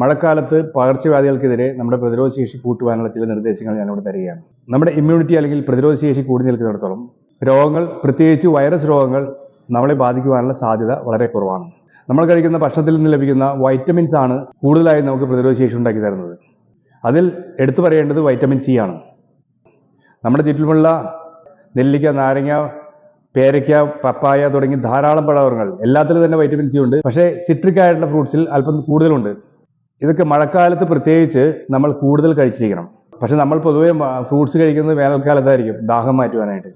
മഴക്കാലത്ത് പകർച്ചവ്യാധികൾക്കെതിരെ നമ്മുടെ പ്രതിരോധ ശേഷി കൂട്ടുവാനുള്ള ചില നിർദ്ദേശങ്ങൾ ഞാനിവിടെ തരികയാണ്. നമ്മുടെ ഇമ്മ്യൂണിറ്റി അല്ലെങ്കിൽ പ്രതിരോധ ശേഷി കൂടി നിൽക്കുന്നിടത്തോളം രോഗങ്ങൾ പ്രത്യേകിച്ച് വൈറസ് രോഗങ്ങൾ നമ്മളെ ബാധിക്കുവാനുള്ള സാധ്യത വളരെ കുറവാണ്. നമ്മൾ കഴിക്കുന്ന ഭക്ഷണത്തിൽ നിന്ന് ലഭിക്കുന്ന വൈറ്റമിൻസ് ആണ് കൂടുതലായി നമുക്ക് പ്രതിരോധ ശേഷി ഉണ്ടാക്കി തരുന്നത്. അതിൽ എടുത്തു പറയേണ്ടത് വൈറ്റമിൻ സി ആണ്. നമ്മുടെ ചുറ്റുമുള്ള നെല്ലിക്ക നാരങ്ങ പേരയ്ക്ക പപ്പായ തുടങ്ങി ധാരാളം പഴവർഗങ്ങൾ എല്ലാത്തിലും തന്നെ വൈറ്റമിൻ സി ഉണ്ട്. പക്ഷേ സിട്രിക് ആയിട്ടുള്ള ഫ്രൂട്ട്സിൽ അല്പം കൂടുതലുണ്ട്. ഇതൊക്കെ മഴക്കാലത്ത് പ്രത്യേകിച്ച് നമ്മൾ കൂടുതൽ കഴിച്ചിരിക്കണം. പക്ഷെ നമ്മൾ പൊതുവേ ഫ്രൂട്ട്സ് കഴിക്കുന്നത് വേനൽക്കാലത്തായിരിക്കും ദാഹം മാറ്റുവാനായിട്ട്.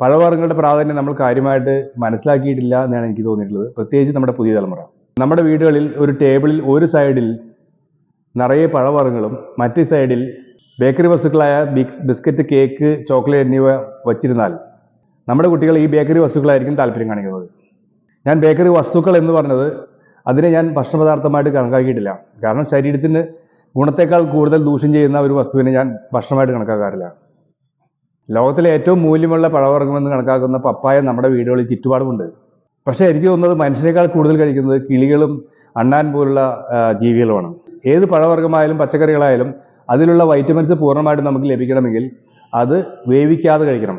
പഴവർഗങ്ങളുടെ പ്രാധാന്യം നമ്മൾ കാര്യമായിട്ട് മനസ്സിലാക്കിയിട്ടില്ല എന്നാണ് എനിക്ക് തോന്നിയിട്ടുള്ളത്. പ്രത്യേകിച്ച് നമ്മുടെ പുതിയ തലമുറ. നമ്മുടെ വീടുകളിൽ ഒരു ടേബിളിൽ ഒരു സൈഡിൽ നിറയെ പഴവർഗങ്ങളും മറ്റു സൈഡിൽ ബേക്കറി വസ്തുക്കളായ ബിക്സ് ബിസ്ക്കറ്റ് കേക്ക് ചോക്ലേറ്റ് എന്നിവ വച്ചിരുന്നാൽ നമ്മുടെ കുട്ടികൾ ഈ ബേക്കറി വസ്തുക്കളായിരിക്കും താല്പര്യം കാണിക്കുന്നത്. ഞാൻ ബേക്കറി വസ്തുക്കൾ എന്ന് പറഞ്ഞത് അതിനെ ഞാൻ ഭക്ഷണപദാർത്ഥമായിട്ട് കണക്കാക്കിയിട്ടില്ല. കാരണം ശരീരത്തിന് ഗുണത്തേക്കാൾ കൂടുതൽ ദൂഷ്യം ചെയ്യുന്ന ഒരു വസ്തുവിനെ ഞാൻ ഭക്ഷണമായിട്ട് കണക്കാക്കാറില്ല. ലോകത്തിലെ ഏറ്റവും മൂല്യമുള്ള പഴവർഗമെന്ന് കണക്കാക്കുന്ന പപ്പായ നമ്മുടെ വീടുകളിൽ ചുറ്റുപാടുമുണ്ട്. പക്ഷേ എനിക്ക് തോന്നുന്നത് മനുഷ്യനേക്കാൾ കൂടുതൽ കഴിക്കുന്നത് കിളികളും അണ്ണാൻ പോലുള്ള ജീവികളുമാണ്. ഏത് പഴവർഗമായാലും പച്ചക്കറികളായാലും അതിലുള്ള വൈറ്റമിൻസ് പൂർണമായിട്ട് നമുക്ക് ലഭിക്കണമെങ്കിൽ അത് വേവിക്കാതെ കഴിക്കണം.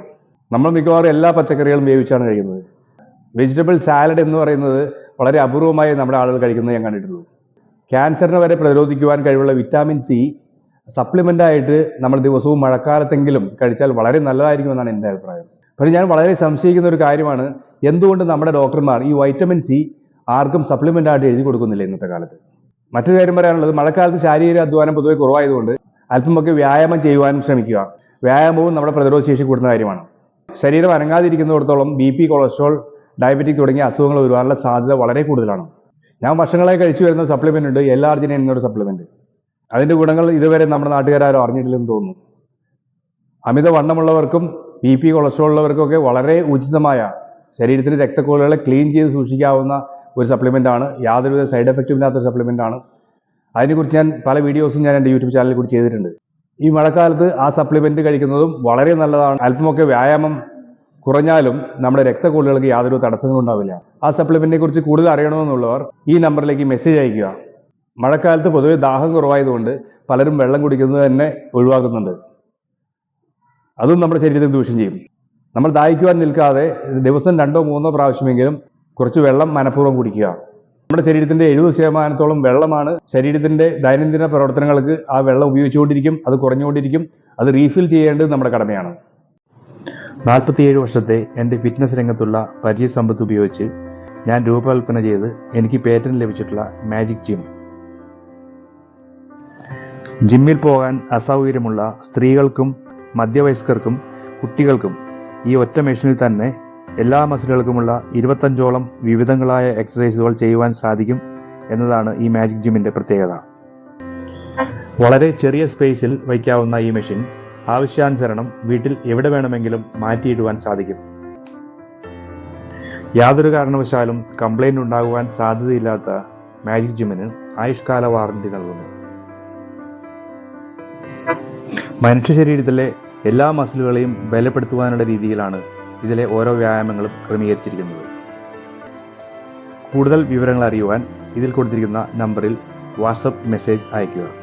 നമ്മൾ മിക്കവാറും എല്ലാ പച്ചക്കറികളും വേവിച്ചാണ് കഴിക്കുന്നത്. വെജിറ്റബിൾ സാലഡ് എന്ന് പറയുന്നത് വളരെ അപൂർവമായി നമ്മുടെ ആളുകൾ കഴിക്കുന്നത് ഞാൻ കണ്ടിട്ടുള്ളൂ. ക്യാൻസറിനെ വരെ പ്രതിരോധിക്കുവാൻ കഴിവുള്ള വിറ്റാമിൻ സി സപ്ലിമെന്റ് ആയിട്ട് നമ്മൾ ദിവസവും മഴക്കാലത്തെങ്കിലും കഴിച്ചാൽ വളരെ നല്ലതായിരിക്കുമെന്നാണ് എന്റെ അഭിപ്രായം. പക്ഷേ ഞാൻ വളരെ സംശയിക്കുന്ന ഒരു കാര്യമാണ്. എന്തുകൊണ്ട് നമ്മുടെ ഡോക്ടർമാർ ഈ വൈറ്റമിൻ സി ആർക്കും സപ്ലിമെന്റ് ആയിട്ട് എഴുതി കൊടുക്കുന്നില്ല ഇന്നത്തെ കാലത്ത്? മറ്റൊരു കാര്യം പറയാനുള്ളത് മഴക്കാലത്ത് ശാരീരിക അധ്വാനം പൊതുവെ കുറവായതുകൊണ്ട് അല്പമൊക്കെ വ്യായാമം ചെയ്യുവാനും ശ്രമിക്കുക. വ്യായാമവും നമ്മുടെ പ്രതിരോധ ശേഷി കൂടുന്ന കാര്യമാണ്. ശരീരം അനങ്ങാതിരിക്കുന്നിടത്തോളം ബി പി കൊളസ്ട്രോൾ ഡയബറ്റിക് തുടങ്ങിയ അസുഖങ്ങൾ വരുവാനുള്ള സാധ്യത വളരെ കൂടുതലാണ്. ഞാൻ വർഷങ്ങളായി കഴിച്ചു വരുന്ന സപ്ലിമെന്റ് ഉണ്ട്. എൽ ആർജിനൈൻ എന്നൊരു സപ്ലിമെന്റ് അതിന്റെ ഗുണങ്ങൾ ഇതുവരെ നമ്മുടെ നാട്ടുകാരും അറിഞ്ഞിട്ടില്ലെന്ന് തോന്നുന്നു. അമിത വണ്ണമുള്ളവർക്കും ബി പി കൊളസ്ട്രോൾ ഉള്ളവർക്കൊക്കെ വളരെ ഉചിതമായ ശരീരത്തിന്റെ രക്തക്കോളുകളെ ക്ലീൻ ചെയ്ത് സൂക്ഷിക്കാവുന്ന ഒരു സപ്ലിമെന്റ് ആണ്. യാതൊരുവിധ സൈഡ് എഫക്റ്റും ഇല്ലാത്ത ഒരു സപ്ലിമെന്റ് ആണ്. അതിനെക്കുറിച്ച് ഞാൻ പല വീഡിയോസും ഞാൻ എന്റെ യൂട്യൂബ് ചാനലിൽ കൂടി ചെയ്തിട്ടുണ്ട്. ഈ മഴക്കാലത്ത് ആ സപ്ലിമെന്റ് കഴിക്കുന്നതും വളരെ നല്ലതാണ്. അല്പമൊക്കെ വ്യായാമം കുറഞ്ഞാലും നമ്മുടെ രക്തക്കുഴലുകൾക്ക് യാതൊരു തടസ്സങ്ങളും ഉണ്ടാവില്ല. ആ സപ്ലിമെന്റിനെ കുറിച്ച് കൂടുതൽ അറിയണമെന്നുള്ളവർ ഈ നമ്പറിലേക്ക് മെസ്സേജ് അയക്കുക മഴക്കാലത്ത് പൊതുവെ ദാഹം കുറവായതുകൊണ്ട് പലരും വെള്ളം കുടിക്കുന്നത് തന്നെ ഒഴിവാക്കുന്നുണ്ട്. അതും നമ്മുടെ ശരീരത്തിന് ദൂഷ്യം ചെയ്യും. നമ്മൾ ദാഹിക്കുവാൻ നിൽക്കാതെ ദിവസം രണ്ടോ മൂന്നോ പ്രാവശ്യമെങ്കിലും കുറച്ച് വെള്ളം മനഃപൂർവം കുടിക്കുക. നമ്മുടെ ശരീരത്തിന്റെ എഴുപത് ശതമാനത്തോളം വെള്ളമാണ് ശരീരത്തിന്റെ ദൈനംദിന പ്രവർത്തനങ്ങൾക്ക് ആ വെള്ളം ഉപയോഗിച്ചുകൊണ്ടിരിക്കും അത് കുറഞ്ഞുകൊണ്ടിരിക്കും അത് റീഫിൽ ചെയ്യേണ്ടത് നമ്മുടെ കടമയാണ്. നാൽപ്പത്തിയേഴ് വർഷത്തെ എന്റെ ഫിറ്റ്നസ് രംഗത്തുള്ള പരിചയസമ്പത്ത് ഉപയോഗിച്ച് ഞാൻ രൂപകൽപ്പന ചെയ്ത് എനിക്ക് പേറ്റന്റ് ലഭിച്ചിട്ടുള്ള മാജിക് ജിം ജിമ്മിൽ പോകാൻ അസൗകര്യമുള്ള സ്ത്രീകൾക്കും മധ്യവയസ്കർക്കും കുട്ടികൾക്കും ഈ ഒറ്റ മെഷീനിൽ തന്നെ എല്ലാ മസിലുകൾക്കുമുള്ള ഇരുപത്തഞ്ചോളം വിവിധങ്ങളായ എക്സസൈസുകൾ ചെയ്യുവാൻ സാധിക്കും എന്നതാണ് ഈ മാജിക് ജിമ്മിന്റെ പ്രത്യേകത. വളരെ ചെറിയ സ്പേസിൽ വയ്ക്കാവുന്ന ഈ മെഷീൻ ആവശ്യാനുസരണം വീട്ടിൽ എവിടെ വേണമെങ്കിലും മാറ്റിയിടുവാൻ സാധിക്കും. യാതൊരു കാരണവശാലും കംപ്ലൈന്റ് ഉണ്ടാകുവാൻ സാധ്യതയില്ലാത്ത മാജിക് ജിമ്മിന് ആയുഷ്കാല വാറണ്ടി നൽകുന്നു. മനുഷ്യ ശരീരത്തിലെ എല്ലാ മസിലുകളെയും ബലപ്പെടുത്തുവാനുള്ള രീതിയിലാണ് ഇതിലെ ഓരോ വ്യായാമങ്ങളും ക്രമീകരിച്ചിരിക്കുന്നത്. കൂടുതൽ വിവരങ്ങൾ അറിയുവാൻ ഇതിൽ കൊടുത്തിരിക്കുന്ന നമ്പറിൽ വാട്സപ്പ് മെസ്സേജ് അയയ്ക്കുക.